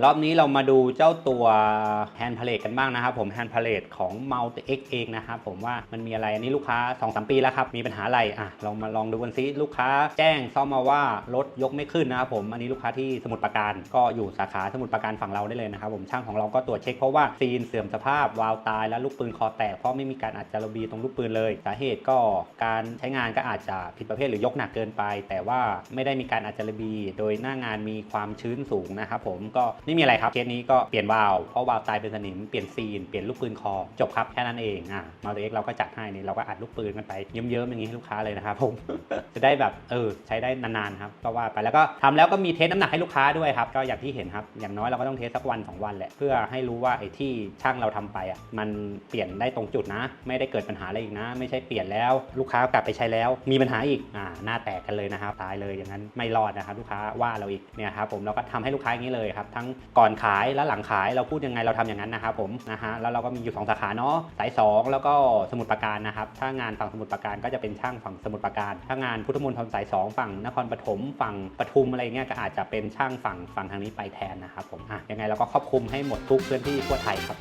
ารอบนี้เรามาดูเจ้าตัวแฮนด์พาเลตกันบ้างนะครับผมแฮนด์พาเลตของ m u l t i X เองนะครับผมว่ามันมีอะไรอันนี้ลูกค้า 2-3 ปีแล้วครับ มีปัญหาอะไรอะลองมาลองดูกันซิลูกค้าแจ้งซ่อมมาว่ารถยกไม่ขึ้นนะครับผมอันนี้ลูกค้าที่สมุทรปราการก็อยู่สาขาสมุทรปราการฝั่งเราได้เลยนะครับผมช่างของเราก็ตรวจเช็คเพราะว่าซีนเสื่อมสภาพวาล์วตายและลูกปืนคอแตกเพราะไม่มีการอัดจารบีตรงลูกปืนเลย สาเหตุก็การใช้งานก็อาจจะผิดประเภทหรือยกหนักเกินไป แต่ว่าไม่ได้มีการอัดจารบี โดยหน้างานมีความชื้นสูงนะครับผมก็ไม่มีอะไรครับเคสนี้ก็เปลี่ยนวาล์วเพราะวาล์วตายเป็นสนิมเปลี่ยนซีนเปลี่ยนลูกปืนคอจบครับแค่นั้นเองอะมาเอ็กเราก็จัดให้นี่เราก็อัดลูกปืนกันไปเยิ้มๆอย่างนี้ให้ลูกค้าเลยนะครับผมจะได้แบบเออใช้ได้นานๆครับก็ว่าไปแล้วก็ทำแล้วก็มีเทสน้ำหนักให้ลูกค้าด้วยครับก็อย่างที่เห็นครับอย่างน้อยเราก็ต้องเทสสักวันสองวันแหละเพื่อให้รู้ว่าไอ้ที่ช่างเราทำไปอะมันเปลี่ยนได้ตรงจุดนะ ไม่ได้เกิดปัญหาอะไรอีกนะ ไม่ใช่เปลี่ยนแล้วลูกค้ากลับไปใช้แล้ว มีปัญหาอีกอ่าหน้าแตกกันเลยนะครับตายเลยอย่างนั้นไม่รอดนะครับลูกค้าว่าเราอีกเนี่ยครับผมเราก็ทำให้ลูกค้าอย่างนี้เลยครับทั้งก่อนขายและหลังขายเราพูดยังไงเราทำอย่างนั้นนะครับผมนะฮะแล้วเราก็มีอยู่สองสาขาเนาะสายสองแล้วก็สมุทรปราการนะครับถ้างานฝั่งสมุทรปราการก็จะเป็นช่างฝั่งสมุทรปราการถ้างานพุทธมณฑลสายสองฝั่งนครปฐมฝั่งปทุมอะไรเงี้ยก็อาจจะเป็นช่างฝั่งฝั่งทางนี้ไปแทนนะครับผมอะยังไงเราก็ครอบคลุมให้หมดทุกพื้นที่ทั่วไทยครับ